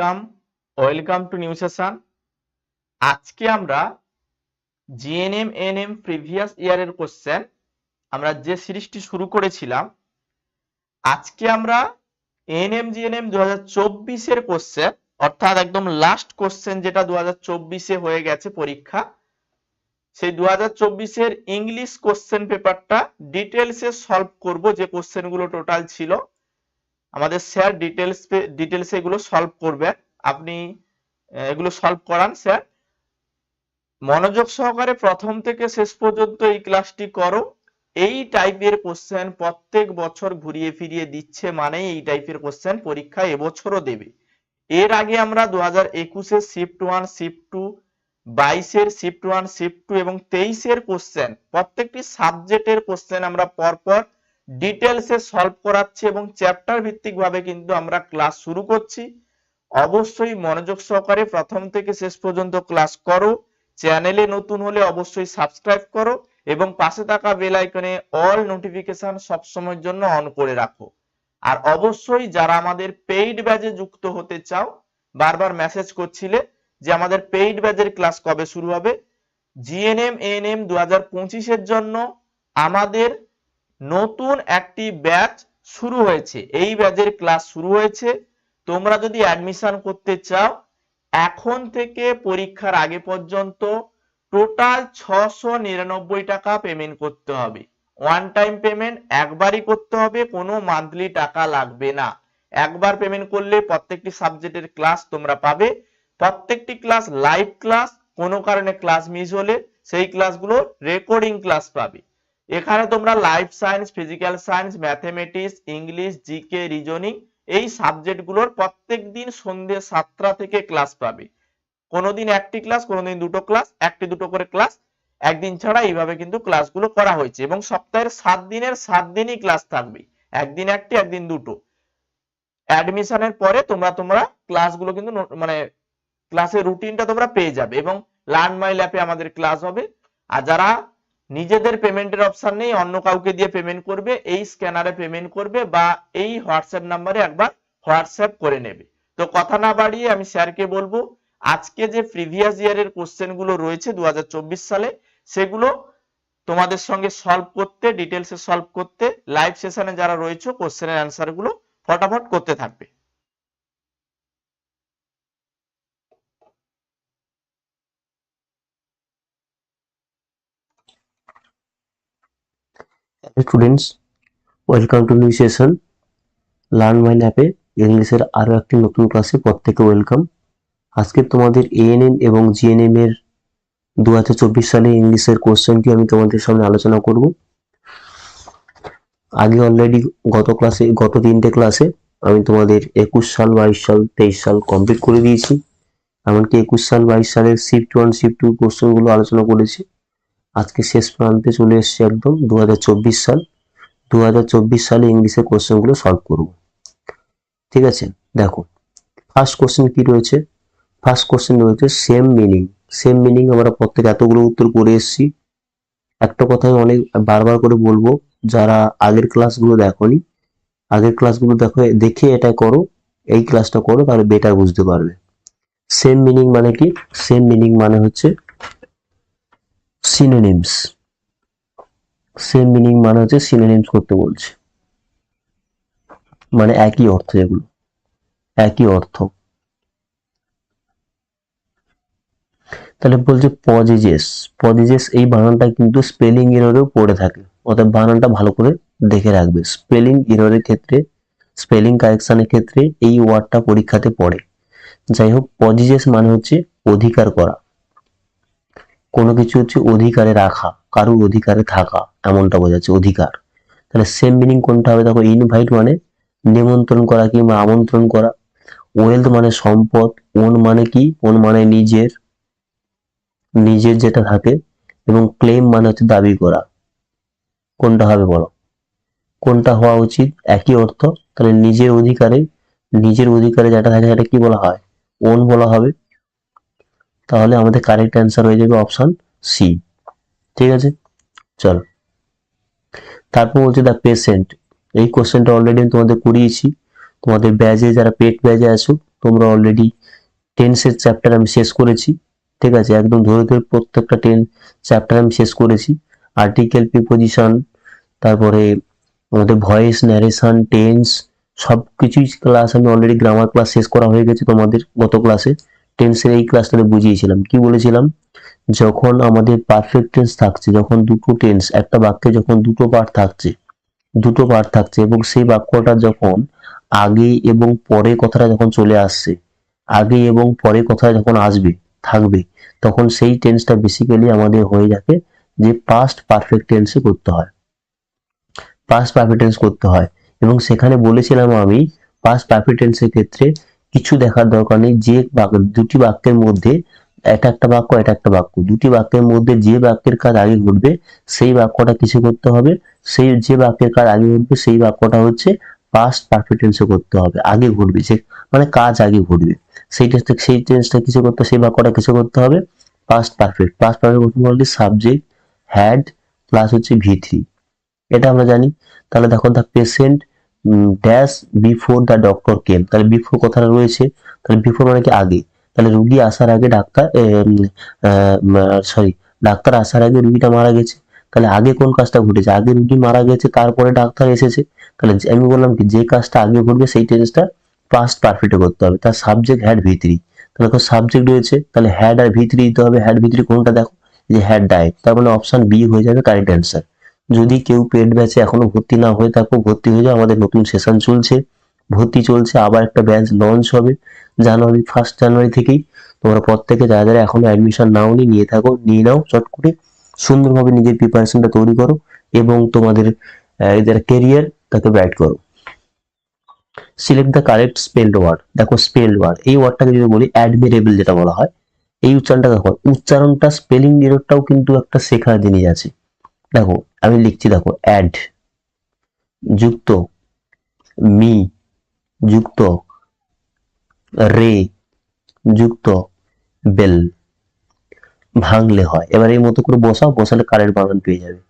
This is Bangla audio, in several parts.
Welcome welcome to new session. আজকে আমরা জিএনএম, এনএম প্রিভিয়াস ইয়ারের কোশ্চেন, আমরা যে সিরিজটি শুরু করেছিলাম, আজকে আমরা এনএম, জিএনএম দু চব্বিশের কোশ্চেন, অর্থাৎ একদম লাস্ট কোশ্চেন যেটা দু হাজার চব্বিশে হয়ে গেছে পরীক্ষা, সেই দু হাজার চব্বিশের ইংলিশ কোশ্চেন পেপারটা ডিটেলসে সলভ করব, যে কোশ্চেনগুলো টোটাল ছিল। আমাদের স্যার ডিটেলস ডিটেলস এগুলো সলভ করবেন আপনি এগুলো সলভ করান, স্যার। মনোযোগ সহকারে প্রথম থেকে শেষ পর্যন্ত এই ক্লাসটি করো। এই টাইপের কোশ্চেন প্রত্যেক বছর ঘুরিয়ে ফিরিয়ে দিচ্ছে মানে এই টাইপের কোশ্চেন পরীক্ষা এবছরও দেবে। এর আগে আমরা দু হাজার একুশের শিফট ওয়ান শিফট টু বাইশের শিফট ওয়ান শিফট টু এবং তেইশের কোশ্চেন প্রত্যেকটি সাবজেক্টের কোশ্চেন আমরা পরপর ডিটেলসে সলভ করাচ্ছি এবং চ্যাপ্টার ভিত্তিক ভাবে কিন্তু আমরা ক্লাস শুরু করছি। অবশ্যই মনোযোগ সহকারে প্রথম থেকে শেষ পর্যন্ত ক্লাস করো। চ্যানেলে নতুন হলে অবশ্যই সাবস্ক্রাইব করো এবং পাশে থাকা বেল আইকনে অল নোটিফিকেশন সবসময়ের জন্য অন করে রাখো। আর অবশ্যই যারা আমাদের পেইড ব্যাচে যুক্ত হতে চাও, বারবার মেসেজ করছিলে যে আমাদের পেইড ব্যাচের ক্লাস কবে শুরু হবে? জিএনএম এএনএম দু হাজার পঁচিশের জন্য আমাদের নতুন একটি ব্যাচ শুরু হয়েছে। এই ব্যাচের ক্লাস শুরু হয়েছে। তোমরা যদি অ্যাডমিশন করতে চাও, এখন থেকে পরীক্ষার আগে পর্যন্ত টোটাল ছশো নিরানব্বই টাকা পেমেন্ট করতে হবে। ওয়ান টাইম পেমেন্ট একবারই করতে হবে, কোনো মান্থলি টাকা লাগবে না। একবার পেমেন্ট করলে প্রত্যেকটি সাবজেক্টের ক্লাস তোমরা পাবে। প্রত্যেকটি ক্লাস লাইভ ক্লাস কোনো কারণে ক্লাস মিস হলে সেই ক্লাসগুলো রেকর্ডিং ক্লাস পাবে। এখানে তোমরা life science physical science mathematics English GK reasoning এই সাবজেক্টগুলোর প্রত্যেক দিন সন্ধ্যে সাতটা থেকে ক্লাস পাবে। কোনোদিন একটি ক্লাস কোনোদিন দুটো ক্লাস একটি দুটো করে ক্লাস একদিন ছাড়া এইভাবে কিন্তু ক্লাসগুলো করা হয়েছে এবং সপ্তাহের সাত দিনের সাত দিনই ক্লাস থাকবে। একদিন একটি, একদিন দুটো। অ্যাডমিশনের পরে তোমরা তোমরা ক্লাসগুলো কিন্তু মানে ক্লাসের রুটিনটা তোমরা পেয়ে যাবে এবং লার্ন মাই ল্যাপে আমাদের ক্লাস হবে। আর যারা নিজেদের পেমেন্টের অপশন নেই, অন্য কাউকে দিয়ে পেমেন্ট করবে, এই স্ক্যানারে পেমেন্ট করবে বা এই হোয়াটসঅ্যাপ নাম্বারে একবার হোয়াটসঅ্যাপ করে নেবে। তো কথা না বাড়িয়ে আমি স্যারকে বলব, আজকে যে প্রিভিয়াস ইয়ারের কোশ্চেনগুলো রয়েছে দু হাজার চব্বিশ সালে, সেগুলো তোমাদের সঙ্গে সলভ করতে ডিটেলসে সলভ করতে লাইভ সেশনে যারা রয়েছে কোশ্চেনের অ্যান্সারগুলো ফটাফট করতে থাকবে। Students welcome to new session learn mine অ্যাপে ইংলিশের আরও একটি নতুন ক্লাসে প্রত্যেকে ওয়েলকাম আজকে তোমাদের এএনএম এবং জিএনএম এর দু হাজার চব্বিশ সালে ইংলিশের কোশ্চেনটি আমি তোমাদের সামনে আলোচনা করব। আগে অলরেডি গত ক্লাসে গত তিনটে ক্লাসে আমি তোমাদের একুশ সাল, বাইশ সাল, তেইশ সাল কমপ্লিট করে দিয়েছি। এমনকি একুশ সাল, বাইশ সালের শিফট ওয়ান শিফট টু কোশ্চেনগুলো আলোচনা করেছি। আজকে শেষ প্রান্তে চলে এসেছে একদম দু হাজার চব্বিশ সাল। দু হাজার চব্বিশ সালে ইংলিশের কোশ্চেনগুলো সলভ করব। ঠিক আছে? দেখো ফার্স্ট কোশ্চেন কি রয়েছে? ফার্স্ট কোশ্চেন রয়েছে সেম মিনিং সেম মিনিং আমরা প্রত্যেক এতগুলো উত্তর করে এসেছি। একটা কথা আমি অনেক, বারবার করে বলব, যারা আগের ক্লাসগুলো দেখোনি, আগের ক্লাসগুলো দেখো, দেখে এটা করো, এই ক্লাসটা করো, তাহলে বেটার বুঝতে পারবে। সেম মিনিং মানে কি? সেম মিনিং মানে হচ্ছে সিনোনিমস সেম মিনিং মানে হচ্ছে সিনোনিমস করতে বলছে। মানে একই অর্থ এগুলো একই অর্থ। তাহলে বলছে পজিজেস পজিজেস এই বানানটা কিন্তু স্পেলিং এররেও পড়ে থাকে। অর্থাৎ বানানটা ভালো করে দেখে রাখবে। স্পেলিং এররের ক্ষেত্রে স্পেলিং কারেকশনের ক্ষেত্রে এই ওয়ার্ডটা পরীক্ষাতে পড়ে। যাই হোক পজিজেস মানে হচ্ছে অধিকার করা। কোনো কিছু হচ্ছে অধিকারে রাখা, কারোর অধিকারে থাকা, এমনটা বোঝাচ্ছে অধিকার। তাহলে সেম মিনিং কোনটা হবে? দেখো ইনভাইট মানে নিমন্ত্রণ করা কিংবা আমন্ত্রণ করা। ওয়েলথ মানে সম্পদ ওন মানে কি? ওন মানে নিজের নিজের যেটা থাকে, এবং ক্লেম মানে হচ্ছে দাবি করা। কোনটা হবে বলো? কোনটা হওয়া উচিত? একই অর্থ। তাহলে নিজের অধিকারে নিজের অধিকারে যেটা থাকে সেটা কি বলা হয়? ওন বলা হবে। তাহলে আমাদের কারেক্ট অ্যান্সার হয়ে যাবে অপশন সি ঠিক আছে? চলো। তারপর বলছে দ্য পেশেন্ট এই কোশ্চেনটা অলরেডি আমি তোমাদের করিয়েছি। তোমাদের ব্যাজে যারা পেট ব্যাজে আছো তোমরা অলরেডি টেন্সের চ্যাপ্টার আমি শেষ করেছি। ঠিক আছে? একদম ধরে ধরে প্রত্যেকটা টেন চ্যাপ্টার আমি শেষ করেছি। আর্টিকেল প্রিপোজিশন তারপরে আমাদের ভয়েস ন্যারেশন টেন্স সব কিছুই ক্লাস আমি অলরেডি গ্রামার ক্লাস শেষ করা হয়ে গেছে তোমাদের গত ক্লাসে টেন্সের এই ক্লাসটাতে বুঝিয়েছিলাম। কি বলেছিলাম? যখন আমাদের পারফেক্ট টেন্স থাকছে, যখন দুটো টেন্স একটা বাক্যে যখন দুটো পার্ট থাকছে, দুটো পার্ট থাকছে এবং সেই বাক্যটা যখন আগে এবং পরে কথাটা যখন চলে আসছে, আগে এবং পরে কথা যখন আসবে, থাকবে, তখন সেই টেন্সটা বেসিক্যালি আমাদের হয়ে যাবে যে পাস্ট পারফেক্ট টেন্সে করতে হয়। পাস্ট পারফেক্ট টেন্স করতে হয়। এবং সেখানে বলেছিলাম আমি পাস্ট পারফেক্ট টেন্সের ক্ষেত্রে কিছু দেখার দরকার নেই। যে দুটি বাক্যের মধ্যে এটা একটা বাক্য এটা একটা বাক্য। দুটি বাক্যের মধ্যে যে বাক্যের কাজ আগে ঘটবে, সেই বাক্যটা কিছু করতে হবে। সেই যে বাক্যের কাজ আগে ঘটবে, সেই বাক্যটা হচ্ছে পাস্ট পারফেক্ট টেন্সে করতে হবে। আগে ঘটবে, যে মানে কাজ আগে ঘটবে। সেই টেন্সটা সেই টেন্সটা কিছু করতে, সেই বাক্যটা কিছু করতে হবে। পাস্ট পারফেক্ট পাস্ট পারফেক্ট বলতে সাবজেক্ট হ্যাড প্লাস হচ্ছে ভি থ্রি এটা আমরা জানি। তাহলে দেখো the patient dash before the doctor came তাহলে বিফোর কথাটা রয়েছে, তাহলে বিফোর মানে কি আগে? তাহলে রুগী আসার আগে ডাক্তার সরি ডাক্তার আসার আগে রুগীটা মারা গেছে। তাহলে আগে কোন কাজটা ঘটেছে? আগে রুগী মারা গেছে, তারপরে ডাক্তার এসেছে। তাহলে আমি বললাম কি, যে কাজটা আগে ঘটবে, সেই টেন্সটা পাস্ট পারফেক্টে করতে হবে। তার সাবজেক্ট হ্যাড ভিতরি তাহলে দেখো সাবজেক্ট রয়েছে, তাহলে হ্যাড আর ভিতরি দিতে হবে। হ্যাড ভিতরি কোনটা দেখো? যে হ্যাড ডায়েট তার মানে অপশন বি হয়ে যাবে কারেক্ট অ্যান্সার যদি কেউ পেড ব্যাচে এখনও ভর্তি না হয়ে থাকো, ভর্তি হয়ে যাও, আমাদের নতুন সেশন চলছে। ভর্তি চলছে, আবার একটা ব্যাচ লঞ্চ হবে জানুয়ারি ফার্স্ট জানুয়ারি থেকেই। তোমরা প্রত্যেকে যারা যারা এখনও অ্যাডমিশন নাওনি, নিয়ে থাকো, নিয়ে নাও চট করে। সুন্দরভাবে নিজের প্রিপারেশনটা তৈরি করো এবং তোমাদের এদের কেরিয়ার তাকে ব্রাইট করো। Select the correct spelled word দেখো স্পেলড ওয়ার্ড এই ওয়ার্ডটাকে যদি বলি অ্যাডমিরেবল যেটা বলা হয়, এই উচ্চারণটা দেখো, উচ্চারণটা স্পেলিং এররটাও কিন্তু একটা শেখার জিনিস আছে। দেখো, আমি লিখছি দেখো অ্যাড যুক্ত মি যুক্ত রে যুক্ত বেল ভাঙলে হয়। এবার এই মতো করে বসাও, বসালে কারেন্ট বানান পেয়ে যাবে।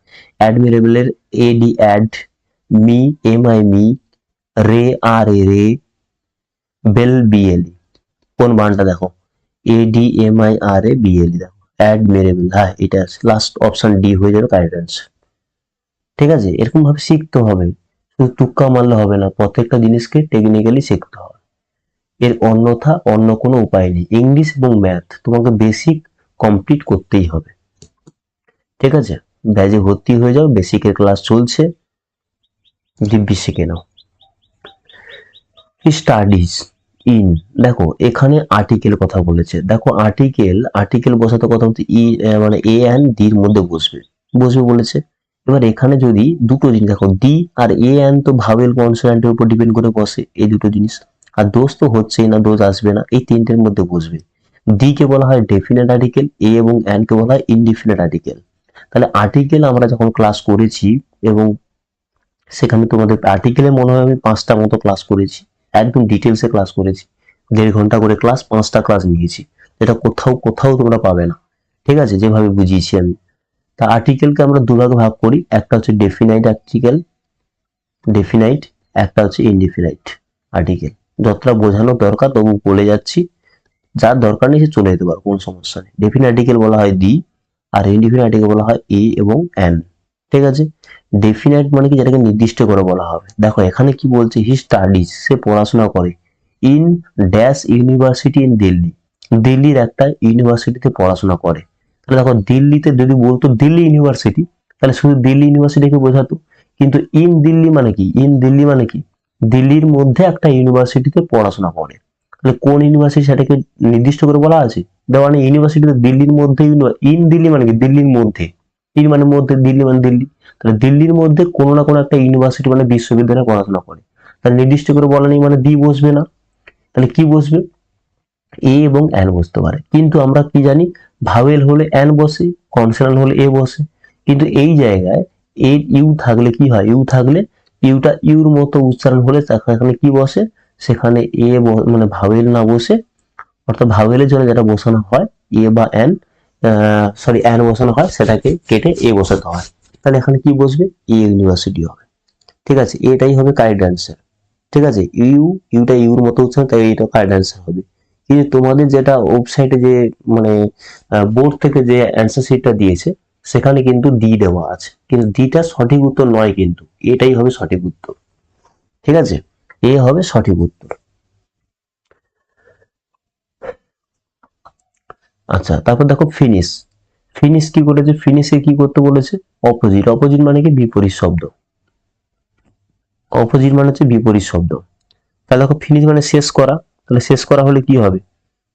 অ্যাডমিরেবলের AD ad mi M I mi re R A re bel BL কোন বানটা দেখো? AD M I R A BL দেখো। অ্যাডমিরেবল হ্যাঁ এটা লাস্ট অপশন ডি হয়ে যাবে কারেক্ট ঠিক আছে? এরকম ভাবে শিখতে হবে। শুধু টুক্কা মারলে হবে না, প্রত্যেকটা জিনিসকে টেকনিক্যালি শিখতে হবে। এর অন্যথা অন্য কোনো উপায় নেই। ইংলিশ এবং ম্যাথ তোমাকে বেসিক কমপ্লিট করতেই হবে। ঠিক আছে? ব্যাজে ভর্তি হয়ে যাও বেসিকের ক্লাস চলছে। দিব্যি শিখে নাও। স্টাডিজ ইন দেখো, এখানে আর্টিকেল কথা বলেছে। দেখো আর্টিকেল আর্টিকেল বসাতে কথা বলতে ই মানে এ অ্যান্ড ডির মধ্যে বসবে। বসবে বলেছে। এবার এখানে যদি দুটো জিনিস, দেখো ডি আর এ অ্যান তো ভাবেল কনসোনেন্টের উপর ডিপেন্ড করে বসে, এই দুটো জিনিস। আর দোষ তো হচ্ছেই না, দোষ আসবে না, এই তিনটের মধ্যে বসবে। ডি কে বলা হয় ডেফিনেট আর্টিকেল এ এবং অ্যান কে বলা হয় ইনডিফিনেট আর্টিকেল তাহলে আর্টিকেল আমরা যখন ক্লাস করেছি, এবং সেখানে তোমাদের আর্টিকেলে মনে হয় আমি পাঁচটা মতো ক্লাস করেছি একদম ডিটেলসে ক্লাস করেছি। দেড় ঘণ্টা করে ক্লাস পাঁচটা ক্লাস নিয়েছি। এটা কোথাও কোথাও তোমরা পাবে না। ঠিক আছে? যেভাবে বুঝিয়েছি আমি। তা আর্টিকেলকে আমরা দুভাগে ভাগ করি। একটা হচ্ছে ডেফিনাইট আর্টিকেল ডেফিনাইট একটা হচ্ছে ইনডিফিনাইট আর্টিকেল যতটা বোঝানো দরকার, তবু বলে যাচ্ছি। যার দরকার নেই, সে চলে যেতে পারে কোনো সমস্যা নেই। ডেফিনাইট আর্টিকেল বলা হয় দি আর ইনডিফিনাইট আর্টিকেল বলা হয় এ এবং এন ঠিক আছে? ডেফিনাইট মানে কি? যেটাকে নির্দিষ্ট করে বলা হবে। দেখো, এখানে কি বলছে? হি স্টাডিজ সে পড়াশোনা করে। In dash university in Delhi দিল্লির একটা ইউনিভার্সিটিতে পড়াশোনা করে। তাহলে দেখো, দিল্লিতে যদি বলতো দিল্লি ইউনিভার্সিটি তাহলে শুধু দিল্লি ইউনিভার্সিটিকে বোঝাতো। কিন্তু ইন দিল্লি মানে কি? ইন দিল্লি মানে কি? দিল্লির মধ্যে একটা ইউনিভার্সিটিতে পড়াশোনা করে। তাহলে কোন ইউনিভার্সিটি সেটাকে নির্দিষ্ট করে বলা আছে? দেওয়া ইউনিভার্সিটিতে দিল্লির মধ্যে ইন দিল্লি মানে কি? দিল্লির মধ্যে। ইন মানে মধ্যে দিল্লি মানে দিল্লি। তাহলে দিল্লির মধ্যে কোনো না কোনো একটা ইউনিভার্সিটি মানে বিশ্ববিদ্যালয়ে পড়াশোনা করে। তাহলে নির্দিষ্ট করে বলা নেই মানে দি বসবে না। তাহলে কি বসবে? এ এবং অ্যান বসতে পারে। কিন্তু আমরা কি জানি, ভাওয়েল হলে অ্যান বসে কনসোনান্ট হলে এ বসে। কিন্তু এই জায়গায় এ, ইউ থাকলে কি হয়? ইউ থাকলে ইউটা ইউর মতো উচ্চারণ হলে সেখানে কি বসে? সেখানে এ মানে ভাওয়েল না বসে। অর্থাৎ ভাওয়েলের জন্য যেটা বসানো হয়, এ বা অ্যান সরি অ্যান বসানো হয়, সেটাকে কেটে এ বসাতে হয়। তাহলে এখানে কি বসবে? ই ইউনিভার্সিটি হবে। ঠিক আছে, এটাই হবে কারেক্ট অ্যান্সার ঠিক আছে ইউ ইউটা ইউর মতো হচ্ছে তাই এটা কারেক্ট অ্যান্সার হবে। কিন্তু তোমাদের যেটা ওয়েবসাইটে যে মানে বোর্ড থেকে যে অ্যান্সার শিটটা দিয়েছে, সেখানে কিন্তু ডি দেওয়া আছে। কিন্তু ডিটা সঠিক উত্তর নয় কিন্তু, এটাই হবে সঠিক উত্তর। ঠিক আছে, এ হবে সঠিক উত্তর। আচ্ছা তারপর দেখো ফিনিশ ফিনিশ কি করেছে ফিনিশে কি করতে বলেছে? অপোজিট অপোজিট মানে কি? বিপরীত শব্দ। অপোজিট মানে হচ্ছে বিপরীত শব্দ। তাহলে দেখো ফিনিশ মানে শেষ করা। তাহলে শেষ করা হলে কি হবে?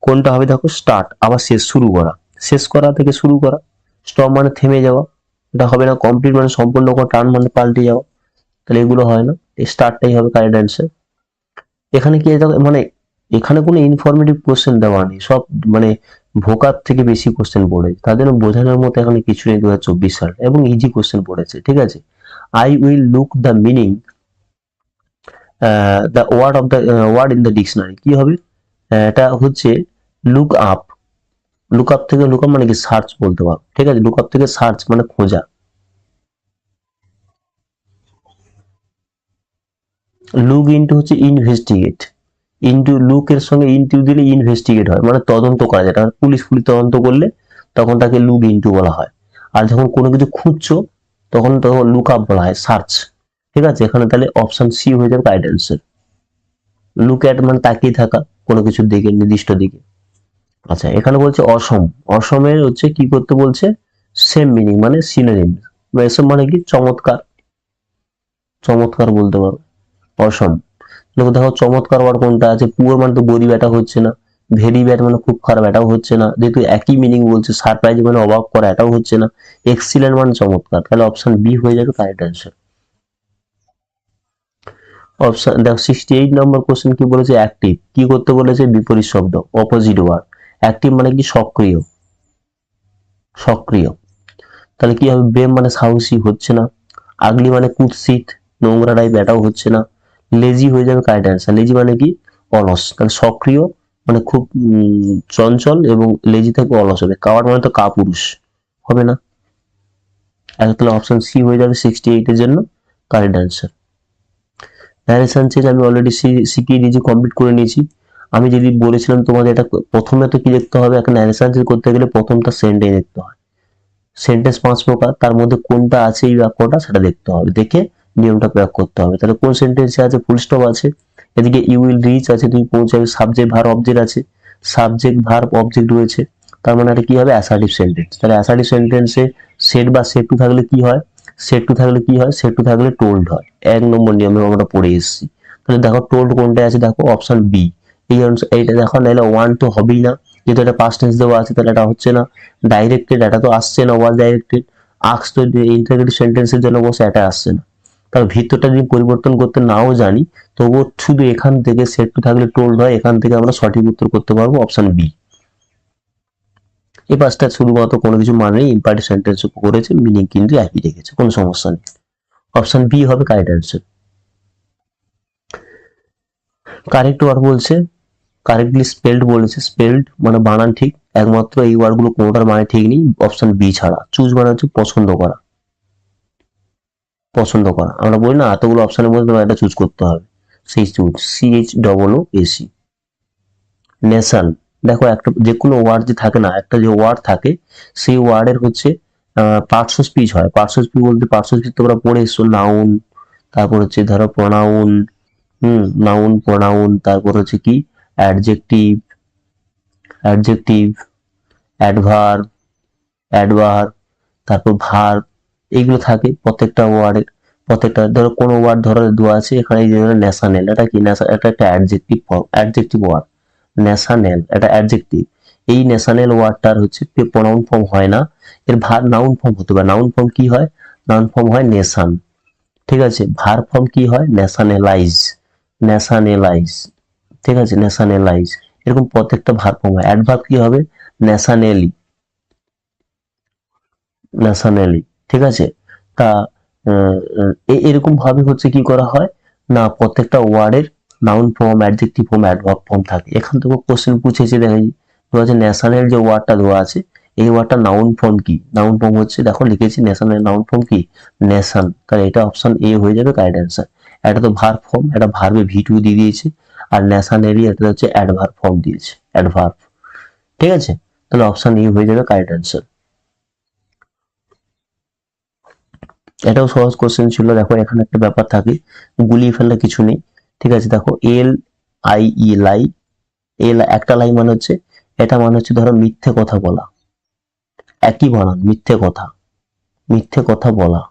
কোনটা হবে? দেখো স্টার্ট আবার শেষ, শুরু করা। শেষ করা থেকে শুরু করা। স্টপ মানে থেমে যাওয়া। এটা হবে না কমপ্লিট মানে সম্পূর্ণ করা টার্ন মানে পাল্টে যাওয়া। তাহলে এগুলো হয় না। এই স্টার্টটাই হবে কারেক্ট অ্যান্সার এখানে কি মানে এখানে কোনো ইনফরমেটিভ কোশ্চেন দেওয়া নেই। সব মানে ভোকার থেকে বেশি কোশ্চেন পড়েছে। তাদের বোঝানোর মতো এখানে কিছু নেই দু হাজার চব্বিশ সাল এবং ইজি কোশ্চেন পড়েছে, ঠিক আছে? I will look the meaning the word of the word in the dictionary কি হবে? এটা হচ্ছে লুক আপ লুক আপ থেকে লুক আপ মানে কি সার্চ বলতে পারো, ঠিক আছে? লুক আপ থেকে সার্চ মানে খোঁজা। লুক ইনটু হচ্ছে ইনভেস্টিগেট ইনটু লুকের সঙ্গে ইনটু দিলে ইনভেস্টিগেট হয়। মানে তদন্ত করা যায়। পুলিশ পুলিশ তদন্ত করলে তখন তাকে লুক ইনটু বলা হয়। আর যখন কোনো কিছু খুঁজছো, তখন তখন লুক আপ বলা হয় সার্চ ঠিক আছে? এখানে তাহলে অপশন সি হয়ে যাবে রাইট অ্যান্সার লুক অ্যাট মানে তাকিয়ে থাকা, কোনো কিছুর দিকে, নির্দিষ্ট দিকে। আচ্ছা এখানে বলছে অসম। অসমের হচ্ছে কি করতে বলছে? সেম মিনিং মানে সিনোনিম এসব মানে কি? চমৎকার। চমৎকার বলতে পারো। অসম। দেখো দেখো, চমৎকার ওয়ার্ড কোনটা আছে? পুয়ার মানে তো গরিব এটা হচ্ছে না। ভেরি ব্যাড মানে খুব খারাপ, এটাও হচ্ছে না। যেহেতু একই মিনিং বলছে সারপ্রাইজ মানে অবাক করা, এটাও হচ্ছে না। এক্সিলেন্ট মানে চমৎকার। তাহলে অপশন বি হয়ে যাবে কারেক্ট অ্যান্সার অপশন দেখো সিক্সটি এইট নম্বর কোশ্চেন কি বলেছে? অ্যাক্টিভ কি করতে বলেছে? বিপরীত শব্দ। অপোজিট ওয়ার্ড অ্যাক্টিভ মানে কি? সক্রিয়। সক্রিয়। তাহলে কি হবে? বেম মানে সাহসী হচ্ছে না। আগলি মানে কুৎসিত। নোংরা টাইপ এটাও হচ্ছে না। লেজি হয়ে যাবে কারেক্ট অ্যান্সার লেজি মানে কি? অলস। তাহলে সক্রিয় মানে খুব চঞ্চল এবং লেজি থেকে অলস হবে। কাওয়ার মানে তো কাপুরুষ। হবে না? আর তাহলে অপশন সি হয়ে যাবে সিক্সটি এইটের জন্য কারেক্ট অ্যান্সার ন্যারেশন চেঞ্জ আমি অলরেডি শিখিয়ে দিয়েছি কমপ্লিট করে নিয়েছি। আমি যদি বলেছিলাম তোমাদের এটা প্রথমে তো কি দেখতে হবে? একটা ন্যারেশন চেঞ্জ করতে গেলে প্রথমটা সেন্টেন্স দেখতে হয়। সেন্টেন্স পাঁচ প্রকার, তার মধ্যে কোনটা আছে এই বাক্যটা সেটা দেখতে হবে। দেখে নিয়মটা প্রয়োগ করতে হবে। তাহলে কোন সেন্টেন্সে আছে? ফুল স্টপ আছে। এদিকে ইউ উইল রিচ আছে, তুমি পৌঁছাবে সাবজেক্ট ভার অবজেক্ট আছে। সাবজেক্ট ভার অবজেক্ট রয়েছে। তার মানে এটা কি হবে? অ্যাসার্টিভ সেন্টেন্স তাহলে অ্যাসার্টিভ সেন্টেন্সে সেট বা সেট টু থাকলে কি হয়? সেট টু থাকলে কি হয়? সেট টু থাকলে টোল্ড হয়। এক নম্বর নিয়মে আমরা পড়ে এসেছি। তাহলে দেখো টোল্ড কোনটা আছে? দেখো অপশন বি এই এইটা দেখো, নাহলে ওয়ান তো হবেই না। যেহেতু এটা পাস্ট টেন্স দেওয়া আছে, তাহলে এটা হচ্ছে না। ডাইরেক্টেড এটা তো আসছে না ওয়াজ ডাইরেক্টেড আক্স তো ইন্টারগ্রেটিভ সেন্টেন্সের জন্য বসে, এটা আসছে না। তার ভিতরটা যদি পরিবর্তন করতে নাও জানি, তবুও শুধু এখান থেকে সেট টু থাকলে টোল্ড হয়, এখান থেকে আমরা সঠিক উত্তর করতে পারব অপশন বি এই পাঁচটা শুধুমাত্র কোনো কিছু মানে ইম্পার্টি সেন্টেন্স করেছে মিনিং কিন্তু একই রেখেছে, কোনো সমস্যা নেই। অপশন বি হবে কারেক্ট অ্যান্সার কারেক্ট ওয়ার্ড বলছে কারেক্টলি স্পেলড বলেছে স্পেলড মানে বানান ঠিক, একমাত্র এই ওয়ার্ডগুলো কোনোটার মানে ঠিক নেই অপশন বি ছাড়া। চুজ মানে হচ্ছে পছন্দ করা। পছন্দ করা। আমরা বলি, না, এতগুলো অপশনের মধ্যে তোমার একটা চুজ করতে হবে। সেই choose C H double O SE nation দেখো একটা যে কোনো ওয়ার্ড যে থাকে না, একটা যে ওয়ার্ড থাকে, সেই ওয়ার্ডের হচ্ছে পার্টস স্পিচ হয়। পার্টস স্পিচ বলতে পার্টস স্পিচ তোমরা পড়ে এসছো নাউন তারপর হচ্ছে ধরো প্রোনাউন হুম নাউন প্রোনাউন তারপর হচ্ছে কি? অ্যাডজেক্টিভ অ্যাডজেক্টিভ অ্যাডভার অ্যাডভার তারপর ভার এইগুলো থাকে, প্রত্যেকটা ওয়ার্ডের প্রত্যেকটা, ধরো কোনো ওয়ার্ড ধরো দেওয়া আছে, এখানে এই যে ধরো ন্যাশনাল এটা কি ন্যাশনাল এটা একটা অ্যাডজেক্টিভ অ্যাডজেক্টিভ ওয়ার্ড ন্যাশনাল এটা অ্যাডজেক্টিভ এই ন্যাশনাল ওয়ার্ডটার হচ্ছে প্রোনাউন ফর্ম হয় না, এর ভার নাউন ফর্ম হতে পারে। নাউন ফর্ম কি হয়? নাউন ফর্ম হয় নেশান ঠিক আছে? ভার ফর্ম কি হয়? ন্যাশনালাইজ ন্যাশনালাইজ ঠিক আছে? ন্যাশনালাইজ এরকম প্রত্যেকটা ভার ফর্ম হয়। অ্যাডভার্ব কি হবে? ন্যাশনালি ন্যাশনালি ঠিক আছে? তা এ- এরকম ভাবে হচ্ছে কি করা হয়? না, প্রত্যেকটা ওয়ার্ডের noun form adjective form adverb form থাকে। এখান থেকে কোশ্চেন পুছেছে দেখেছি তো হচ্ছে ন্যাশনাল যে ওয়ার্ডটা দেওয়া আছে, এই ওয়ার্ডটা নাউন ফর্ম কি? নাউন ফর্ম হচ্ছে, দেখো, লিখেছি ন্যাশনাল নাউন ফর্ম কি? নেশন তাহলে এটা অপশন এ হয়ে যাবে কারেক্ট অ্যান্সার এটা তো ভার ফর্ম এটা ভার্বে ভি টু দিয়ে দিয়েছে, আর ন্যাশনালি এটা হচ্ছে অ্যাডভার্ব ফর্ম দিয়েছে অ্যাডভার্ব ঠিক আছে? তাহলে অপশন ই হয়ে যাবে কারেক্ট অ্যান্সার এটাও সহজ কোশ্চেন ছিল। দেখো, এখানে একটা ব্যাপার থাকে, গুলিয়ে ফেললে কিছু নেই। ঠিক আছে, দেখো এল আই ই লাই এল একটা লাই মানে হচ্ছে, এটা মানে হচ্ছে ধরো মিথ্যে কথা বলা। একই বানান, মিথ্যে কথা। মিথ্যে কথা বলা।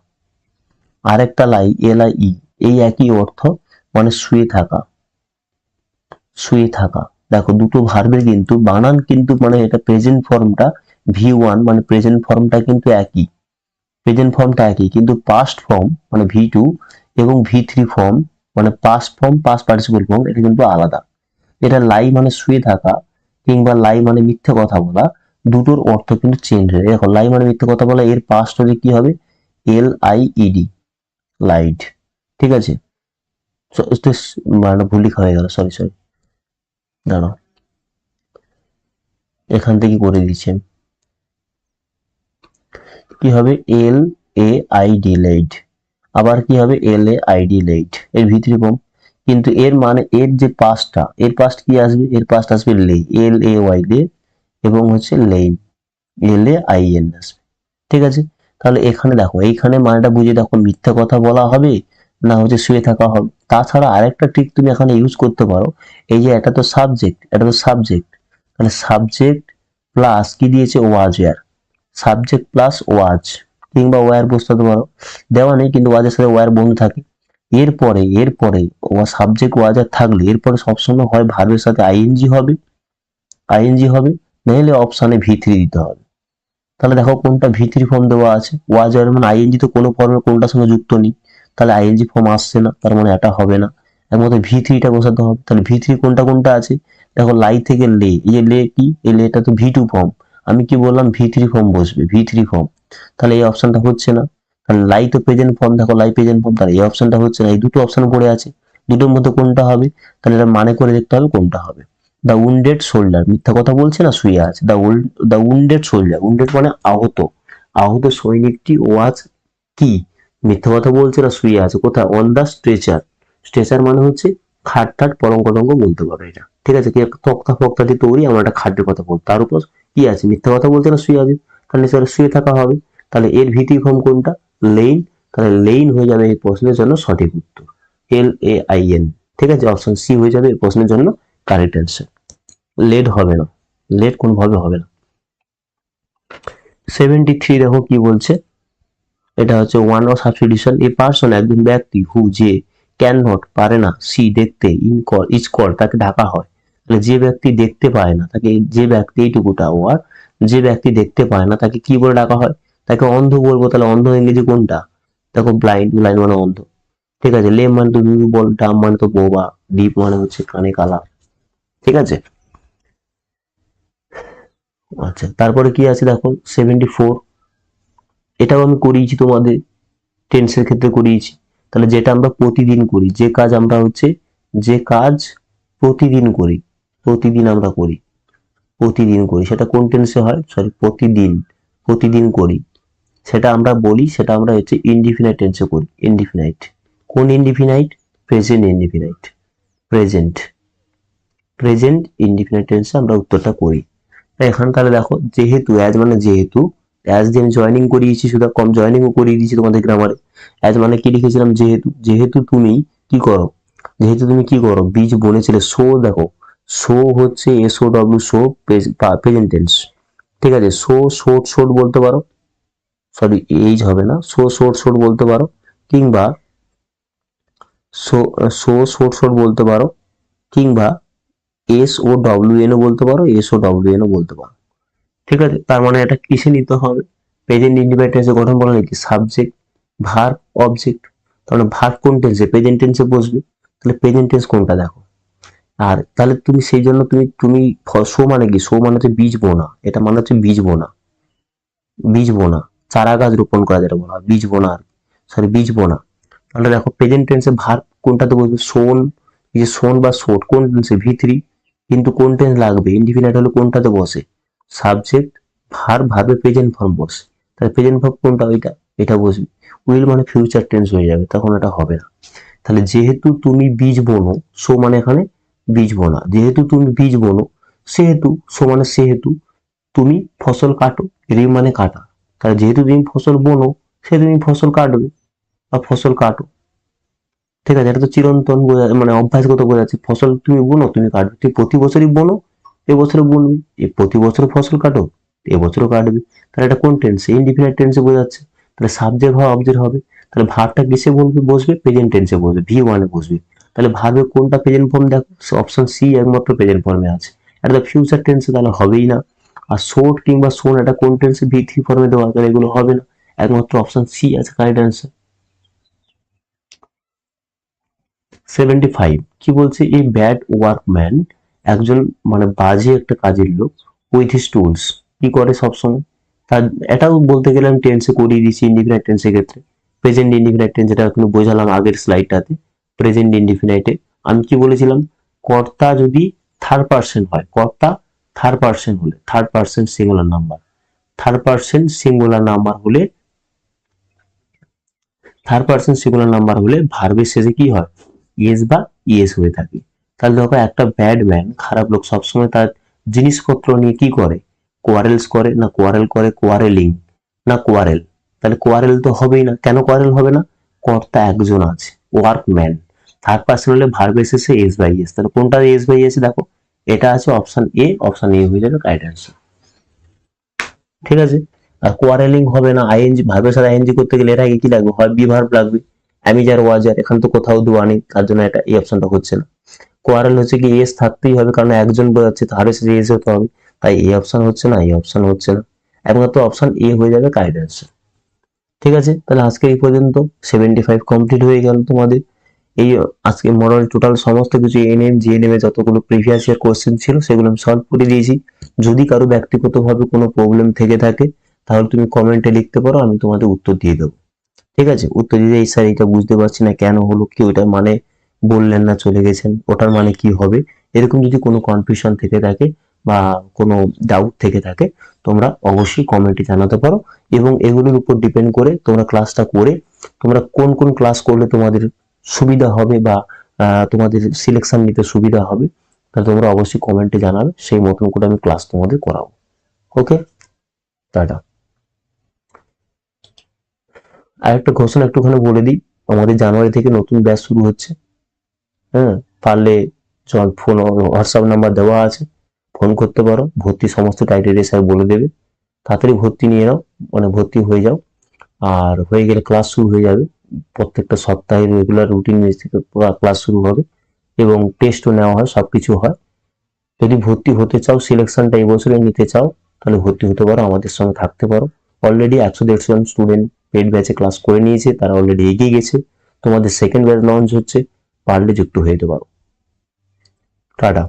আরেকটা লাই এল আই ই এই একই অর্থ মানে শুয়ে থাকা। শুয়ে থাকা। দেখো, দুটো ভার্বের কিন্তু বানান কিন্তু মানে এটা প্রেজেন্ট ফর্মটা ভি ওয়ান মানে প্রেজেন্ট ফর্মটা কিন্তু একই। প্রেজেন্ট ফর্মটা একই, কিন্তু পাস্ট ফর্ম মানে ভি টু এবং ভি থ্রি ফর্ম মানে past form past participle form এটা কিন্তু আলাদা। এটা লাই মানে শুয়ে থাকা কিংবা লাই মানে মিথ্যে কথা বলা, দুটোর অর্থ কিন্তু চেঞ্জ হয়ে। দেখো লাই মানে মিথ্যে কথা বলা, এর পাস্ট হলে কি হবে? এল আই ইডি লাইট ঠিক আছে? মানে ভুল লেখা হয়ে গেল সরি সরি দাঁড়াও। এখান থেকে করে দিচ্ছি আমি। কি হবে? L A I D laid আবার কি হবে? এল এ আই ডি লাইটের ভিতরে কম কিন্তু এর মানে এর যে পাসটা এর পাস্ট কি আসবে? এর পাস্ট আসবে লে এল এ ওয়াই লে এবং হচ্ছে lain L A I N আসবে। ঠিক আছে? তাহলে এখানে দেখো, এইখানে মানেটা বুঝে দেখো, মিথ্যা কথা বলা হবে না হচ্ছে শুয়ে থাকা হবে। তাছাড়া আরেকটা ট্রিক তুমি এখানে ইউজ করতে পারো। এই যে এটা তো সাবজেক্ট এটা তো সাবজেক্ট তাহলে সাবজেক্ট প্লাস কি দিয়েছে? Was were subject plus was কিংবা ওয়ার বসাতে পারো। দেওয়া নেই, কিন্তু ওয়াজের সাথে ওয়ার বন্ধু থাকে। এরপরে এরপরে সাবজেক্ট ওয়াজ আর থাকলে এরপরে সবসময় হয় ভার্বের সাথে আইএনজি হবে। আইএনজি হবে, নাহলে অপশানে থ্রি দিতে হবে। তাহলে দেখো কোনটা ভি থ্রি ফর্ম দেওয়া আছে। ওয়াজার মানে আইএনজি তো কোনো ফর্মের কোনটার সঙ্গে যুক্ত নেই। তাহলে আইএনজি ফর্ম আসছে না, তার মানে এটা হবে না। এর মধ্যে ভি থ্রিটা বসাতে হবে। তাহলে ভি থ্রি কোনটা কোনটা আছে? দেখো লাই থেকে লে এই লে কি? এই লেটা তো ভি টু ফর্ম আমি কি বললাম ভি থ্রি ফর্ম বসবে? ভি থ্রি ফর্ম তাহলে এই অপশনটা হচ্ছে না। তাহলে লাই তো প্রেজেন্ট ফর্ম দেখো লাই প্রেজেন্ট ফর্ম তাহলে এই অপশনটা হচ্ছে না। এই দুটো অপশন পড়ে আছে। দুটোর মধ্যে কোনটা হবে? তাহলে এটা মানে করে দেখতে হবে কোনটা হবে। দ্য উন্ডেড শোল্ডার মিথ্যা কথা বলছে না? শুয়ে আছে। The the wounded soldier wounded মানে আহত। আহত সৈনিকটি ওয়াজ কি? মিথ্যা কথা বলছে না? শুয়ে আছে। কোথায়? অন দ্য স্ট্রেচার স্ট্রেচার মানে হচ্ছে খাট ঠাট পলঙ্ক টঙ্ক বলতে পারো এটা। ঠিক আছে? কি একটা তক্তা ফক্তা দিয়ে তৈরি, আমার একটা খাটের কথা বল তার উপর কি আছে? মিথ্যা কথা বলছে না শুয়ে আছে? তাহলে সেটা শুয়ে থাকা হবে। তাহলে এর ভিত্তি কোনটা? লেইন। তাহলে লেইন হয়ে যাবে এই প্রশ্নের জন্য সঠিক উত্তর। L A I N. ঠিক আছে? অপশন সি হয়ে যাবে এই প্রশ্নের জন্য কারেক্ট অ্যান্সার। লেট হবে না। লেট কোনোভাবে হবে না। সেভেন্টি থ্রি দেখো কি বলছে। এটা হচ্ছে one of substitution a person একজন ব্যক্তি হু যে ক্যান নট পারে না সি দেখতে ইন কল ইজ কল তাকে ঢাকা হয়। তাহলে যে ব্যক্তি দেখতে পায় না, তাকে যে ব্যক্তি এইটুকুটা ওয়ার যে ব্যক্তি দেখতে পায় না, তাকে কি বলে ডাকা হয়? তাকে অন্ধ বলব, তাহলে অন্ধ ইংরেজি কোনটা? দেখো ব্লাইন্ড ব্লাইন্ড মানে অন্ধ। ঠিক আছে লেম মানে তো বল ডাম মানে তো বোবা ডিপ মানে হচ্ছে কানে কালা। ঠিক আছে? আচ্ছা তারপরে কি আছে দেখো? সেভেন্টি ফোর এটাও আমি করিয়েছি তোমাদের টেন্সের ক্ষেত্রে করিয়েছি। তাহলে যেটা আমরা প্রতিদিন করি, যে কাজ আমরা হচ্ছে, যে কাজ প্রতিদিন করি। প্রতিদিন আমরা করি। প্রতিদিন করি। সেটা কোন টেন্সে হয় সরি প্রতিদিন প্রতিদিন করি। সেটা আমরা বলি, সেটা আমরা হচ্ছে ইনডিফিনাইট টেন্সে করি। ইনডিফিনাইট কোন indefinite present indefinite present present indefinite টেন্সে আমরা উত্তরটা করি। এখানে তাহলে দেখো, যেহেতু অ্যাজ মানে যেহেতু অ্যাজ দিয়ে জয়নিং করিয়েছি শুধু কম জয়নিংও করিয়ে দিয়েছি তোমাদের গ্রামারে অ্যাজ মানে কি লিখেছিলাম? যেহেতু যেহেতু তুমি কি করো? যেহেতু তুমি কি করো? বীজ বনেছিলে। শো দেখো শো হচ্ছে S O W sow present tense ঠিক আছে? শো শোট শোট বলতে পারো। সরি এইজ হবে না। শো শোট শোট বলতে পারো। কিংবা শো শো শোট শোট বলতে পারো। কিংবা এস ও ডব্লিউ এনও বলতে পারো এস ও ডব্লিউ এনও বলতে পারো। ঠিক আছে? তার মানে এটা কিসে নিতে হবে? প্রেজেন্ট ইন্ডিপেন্ডেন্সের গঠন বলা নাকি সাবজেক্ট ভার্ব অবজেক্ট তাহলে ভার্ব কোন টেন্সে প্রেজেন্ট টেন্সে বসবে, তাহলে প্রেজেন্ট টেন্স কোনটা দেখো? আর তাহলে তুমি সেই জন্য তুমি তুমি শো মানে কি? শো মানে হচ্ছে বীজ বোনা। এটা মানে হচ্ছে বীজ বোনা। বীজ বোনা। চারা গাছ রোপণ করা যেটা বলা বীজ বোনা আর সরি বীজ বোনা। তাহলে দেখো প্রেজেন্ট টেন্সে ভার্ব কোনটাতে বসবে সোন যে সোন বা সোট কোন টেন্সে থ্রি কিন্তু কোন টেন্স লাগবে? ইন্ডিফিনাইট হলে কোনটাতে বসে? সাবজেক্ট ভার, ভাবে প্রেজেন্ট ফর্ম বসে। তাহলে প্রেজেন্ট ফর্ম কোনটা? ওইটা, এটা বসবে। উইল মানে ফিউচার টেন্স হয়ে যাবে, তখন এটা হবে না। তাহলে যেহেতু তুমি বীজ বোনো সো মানে এখানে বীজ বোনা যেহেতু তুমি বীজ বোনো সেহেতু সো মানে সেহেতু তুমি ফসল কাটো রি মানে কাটা। তাহলে যেহেতু তুমি ফসল বোনো সে তুমি ফসল কাটবে বা ফসল কাটো। ঠিক আছে, এটা তো চিরন্তন বোঝা মানে অভ্যাসগত বোঝাচ্ছে ফসল তুমি বোনো, তুমি কাটবে তুমি প্রতি বছরই বোনো এবছরে বুনবে। এ প্রতি বছর ফসল কাটো, এবছরও কাটবে। তাহলে এটা কোন টেন্সে ইনডিফিনাইট টেন্সে বোঝাচ্ছে তাহলে সাবজেক্ট হয় অবজেক্ট হবে। তাহলে ভার্বটা কিসে বলবে? বসবে প্রেজেন্ট টেন্সে বসবে ভি ওয়ানে বসবে। তাহলে ভার্বে কোনটা প্রেজেন্ট ফর্ম দেখো অপশন সি একমাত্র প্রেজেন্ট ফর্মে আছে। এটা তো ফিউচার টেন্সে তাহলে হবেই না। আর শোট কিংবা শোন এটা কোন টেন্সে ভি থ্রি ফর্মে দেওয়া, তাহলে এগুলো হবে না। একমাত্র অপশন সি আছে কারেক্ট অ্যান্সার সেভেন্টি ফাইভ কি বলছে? এই ব্যাড ওয়ার্কম্যান একজন মানে বাজে একটা কাজের লোক উইথ হিস টুলস কি করে সবসময়? তার, এটাও বলতে গেলে আমি টেন্সে করিয়ে দিয়েছি ইন্ডিফিনাইট টেন্সের ক্ষেত্রে। প্রেজেন্ট ইন্ডিফিনাইট টেন্স এখন বোঝালাম আগের স্লাইডটাতে প্রেজেন্ট ইন্ডিফিনাইটে আমি কি বলেছিলাম? কর্তা যদি থার্ড পার্সন হয়, কর্তা থার্ড পার্সন হলে third person singular number third person singular number হলে থার্ড পার্সন সিঙ্গুলার নাম্বার হলে ভার্বের শেষে কি হয়? ইয়েস বা ইয়েস হয়ে থাকে। তাহলে দেখো একটা ব্যাড ম্যান খারাপ লোক সবসময় তার জিনিসপত্র নিয়ে কি করে? কোয়ারেলস করে। না কোয়ারেল করে কোয়ারেলিং না কোয়ারেল তাহলে কোয়ারেল তো হবেই না। কেন কোয়ারেল হবে না? কর্তা একজন আছে ওয়ার্কম্যান থার্ড পার্সন হলে ভার্ব এসেছে এস বাই এস তাহলে কোনটা এস বাই এস দেখো, এটা আছে অপশন এ অপশন এ হয়ে যাবে কারেক্ট অ্যান্সার ঠিক আছে? আর কোয়ারেলিং হবে না আইএনজি ভার্বের সাথে আইএনজি করতে গেলে এর আগে কি লাগবে? হয় বি ভার্ব লাগবে। Am is are was were এখানে তো কোথাও দেওয়া নেই তার জন্য এটা, এই অপশনটা হচ্ছে না। কোয়ারেল হচ্ছে কি এস থাকতেই হবে, কারণ একজন বোঝাচ্ছে তার সাথে এস হতে হবে। তাই এই অপশন হচ্ছে না, এই অপশন হচ্ছে না। একমাত্র অপশন এ হয়ে যাবে কারেক্ট অ্যান্সার ঠিক আছে? তাহলে আজকে এই পর্যন্ত সেভেন্টি ফাইভ কমপ্লিট হয়ে গেল তোমাদের। এই আজকে মডেল টোটাল সমস্ত কিছু এনএম জিএনএম এ যতগুলো প্রিভিয়াস ইয়ার কোশ্চেন ছিল সেগুলো আমি সলভ করে দিয়েছি। যদি কারও ব্যক্তিগতভাবে কোনো প্রবলেম থেকে থাকে, তাহলে তুমি কমেন্টে লিখতে পারো, আমি তোমাদের উত্তর দিয়ে দেবো। ঠিক আছে? উত্তর দিয়ে এই স্যার এটা বুঝতে পারছি না কেন হলো, কি ওটার মানে বললেন না, চলে গেছেন, ওটার মানে কি হবে? এরকম যদি কোনো কনফিউশন থেকে থাকে বা কোনো ডাউট থেকে থাকে, তোমরা অবশ্যই কমেন্টে জানাতে পারো এবং এগুলোর উপর ডিপেন্ড করে তোমরা ক্লাসটা করে, তোমরা কোন কোন ক্লাস করলে তোমাদের সুবিধা হবে বা তোমাদের সিলেকশন নিতে সুবিধা হবে তাহলে তোমরা অবশ্যই কমেন্টে জানাবে, সেই মতন করে আমি ক্লাস তোমাদের করাবো। ওকে টাটা আর একটা ঘোষণা একটুখানি বলে দিই, আমাদের জানুয়ারি থেকে নতুন ব্যাচ শুরু হচ্ছে। হ্যাঁ পারলে চল ফোন হোয়াটসঅ্যাপ নাম্বার দেওয়া আছে ফোন করতে পারো, ভর্তি সমস্ত ক্রাইটেরিয়া স্যার বলে দেবে। তাড়াতাড়ি ভর্তি নিয়ে নাও মানে ভর্তি হয়ে যাও। আর হয়ে গেলে ক্লাস শুরু হয়ে যাবে। প্রত্যেকটা সপ্তাহে রেগুলার রুটিন থেকে ক্লাস শুরু হবে এবং টেস্টও নেওয়া হয়, সবকিছু হয়। যদি ভর্তি হতে চাও সিলেকশনটা এই বছরে নিতে চাও, তাহলে ভর্তি হতে পারো, আমাদের সঙ্গে থাকতে পারো। অলরেডি একশো দেড়শো জন স্টুডেন্ট পেড ব্যাচে ক্লাস করে নিয়েছে, তারা অলরেডি এগিয়ে গেছে। তোমাদের সেকেন্ড ব্যাচ লঞ্চ হচ্ছে, পারলে যুক্ত হয়ে যেতে পারো। টাটা।